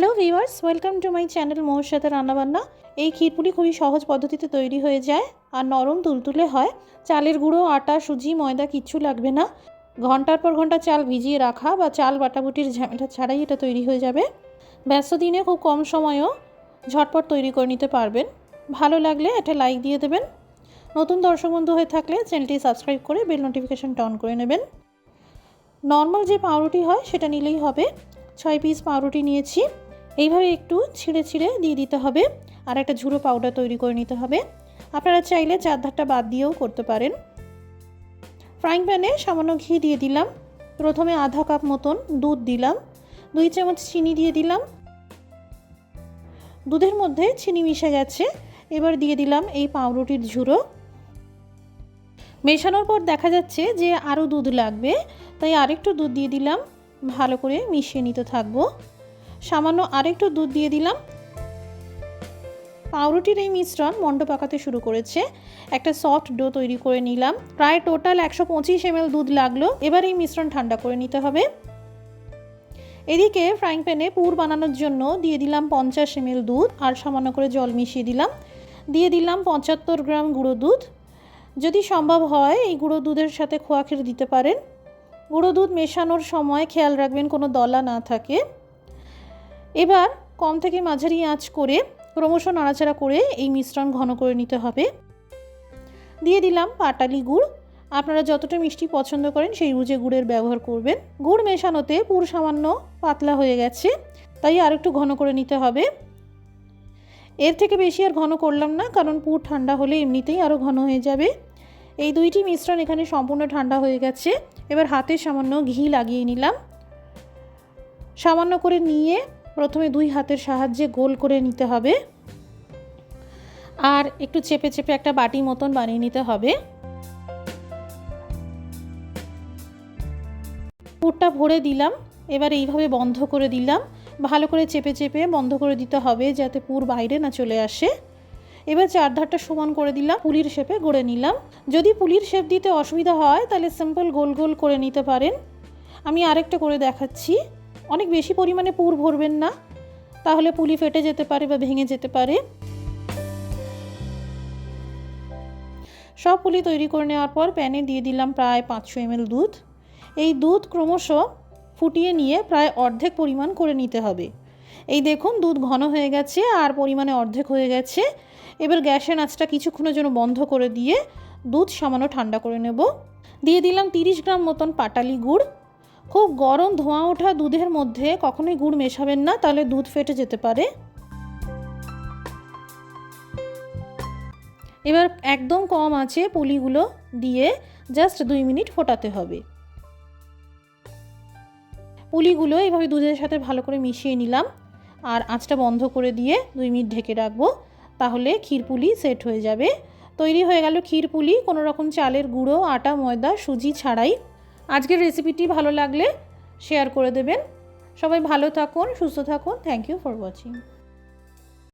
Hello viewers welcome to my channel Mohor সাথে রান্নাবান্না এই ক্ষীরপুলি খুবই সহজ পদ্ধতিতে তৈরি হয়ে যায় আর নরম তুলতুলে হয়। চালের গুঁড়ো, আটা, সুজি, ময়দা কিচ্ছু লাগবে না। ঘণ্টার পর ঘণ্টা চাল ভিজিয়ে রাখা বা চাল বাটাবুটির ঝামেলা ছাড়াই এটা তৈরি হয়ে যাবে। ব্যস্ত দিনে খুব কম সময়েও ঝটপট তৈরি করে নিতে পারবেন। ভালো লাগলে একটা লাইক দিয়ে দেবেন। নতুন দর্শক বন্ধু হয়ে থাকলে চ্যানেলটি সাবস্ক্রাইব করে বেল নোটিফিকেশনটা অন করে নেবেন। নর্মাল যে পাউরুটি হয়, সেটা নিলেই হবে। ছয় পিস পাউরুটি নিয়েছি। এইভাবে একটু ছিঁড়ে ছিঁড়ে দিয়ে দিতে হবে আর একটা ঝুড়ো পাউডার তৈরি করে নিতে হবে। আপনারা চাইলে চার ধারটা বাদ দিয়েও করতে পারেন। ফ্রাইং প্যানে সামান্য ঘি দিয়ে দিলাম। প্রথমে আধা কাপ মতন দুধ দিলাম। দুই চামচ চিনি দিয়ে দিলাম। দুধের মধ্যে চিনি মিশে গেছে। এবার দিয়ে দিলাম এই পাউরুটির ঝুড়ো। মেশানোর পর দেখা যাচ্ছে যে আরও দুধ লাগবে। তাই আরেকটু দুধ দিয়ে দিলাম। ভালো করে মিশিয়ে নিতে থাকব। সামান্য আরেকটু দুধ দিয়ে দিলাম। পাউরুটির এই মিশ্রণ মন্ড পাকাতে শুরু করেছে। একটা সফট ডো তৈরি করে নিলাম। প্রায় টোটাল একশো পঁচিশ এম দুধ লাগল। এবার এই মিশ্রণ ঠান্ডা করে নিতে হবে। এদিকে ফ্রাইং প্যানে পুর বানানোর জন্য দিয়ে দিলাম পঞ্চাশ এম দুধ আর সামান্য করে জল মিশিয়ে দিলাম। দিয়ে দিলাম পঁচাত্তর গ্রাম গুঁড়ো দুধ। যদি সম্ভব হয়, এই গুঁড়ো দুধের সাথে খোয়া দিতে পারেন। গুঁড়ো দুধ মেশানোর সময় খেয়াল রাখবেন কোনো দলা না থাকে। এবার কম থেকে মাঝারি আঁচ করে ক্রমশ নাড়াচাড়া করে এই মিশ্রণ ঘন করে নিতে হবে। দিয়ে দিলাম পাটালি গুড়। আপনারা যতটা মিষ্টি পছন্দ করেন সেই বুঝে গুড়ের ব্যবহার করবেন। গুড় মেশানোতে পুর সামান্য পাতলা হয়ে গেছে, তাই আর একটু ঘন করে নিতে হবে। এর থেকে বেশি আর ঘন করলাম না, কারণ পুর ঠান্ডা হলে এমনিতেই আরও ঘন হয়ে যাবে। এই দুইটি মিশ্রণ এখানে সম্পূর্ণ ঠান্ডা হয়ে গেছে। এবার হাতে সামান্য ঘি লাগিয়ে নিলাম। সামান্য করে নিয়ে প্রথমে দুই হাতের সাহায্যে গোল করে নিতে হবে। আর একটু চেপে চেপে একটা বাটি মতন বানিয়ে নিতে হবে। পুরটা ভরে দিলাম, এবার এইভাবে বন্ধ করে দিলাম। ভালো করে চেপে চেপে বন্ধ করে দিতে হবে যাতে পুর বাইরে না চলে আসে। এবার চারধারটা সমান করে দিলাম, পুলির শেপে গড়ে নিলাম। যদি পুলির শেপ দিতে অসুবিধা হয়, তাহলে সিম্পল গোল গোল করে নিতে পারেন। আমি আরেকটা করে দেখাচ্ছি। অনেক বেশি পরিমাণে পুর ভরবেন না, তাহলে পুলি ফেটে যেতে পারে বা ভেঙে যেতে পারে। সব পুলি তৈরি করে নেওয়ার পর প্যানে দিয়ে দিলাম প্রায় পাঁচশো এমএল দুধ। এই দুধ ক্রমশ ফুটিয়ে নিয়ে প্রায় অর্ধেক পরিমাণ করে নিতে হবে। এই দেখুন, দুধ ঘন হয়ে গেছে আর পরিমাণে অর্ধেক হয়ে গেছে। এবার গ্যাসের আঁচটা কিছুক্ষণের জন্য বন্ধ করে দিয়ে দুধ সামান্য ঠান্ডা করে নেব। দিয়ে দিলাম তিরিশ গ্রাম মতন পাটালি গুড়। খুব গরম ধোঁয়া ওঠা দুধের মধ্যে কখনোই গুড় মেশাবেন না, তাহলে দুধ ফেটে যেতে পারে। এবার একদম কম আছে পুলিগুলো দিয়ে জাস্ট দুই মিনিট ফোটাতে হবে। পুলিগুলো এইভাবে দুধের সাথে ভালো করে মিশিয়ে নিলাম। আর আঁচটা বন্ধ করে দিয়ে দুই মিনিট ঢেকে রাখব, তাহলে ক্ষীরপুলি সেট হয়ে যাবে। তৈরি হয়ে গেল ক্ষীরপুলি কোনো রকম চালের গুঁড়ো, আটা, ময়দা, সুজি ছাড়াই আজকের রেসিপিটি ভালো লাগলে শেয়ার করে দেবেন। সবাই ভালো থাকুন, সুস্থ থাকুন। Thank you for watching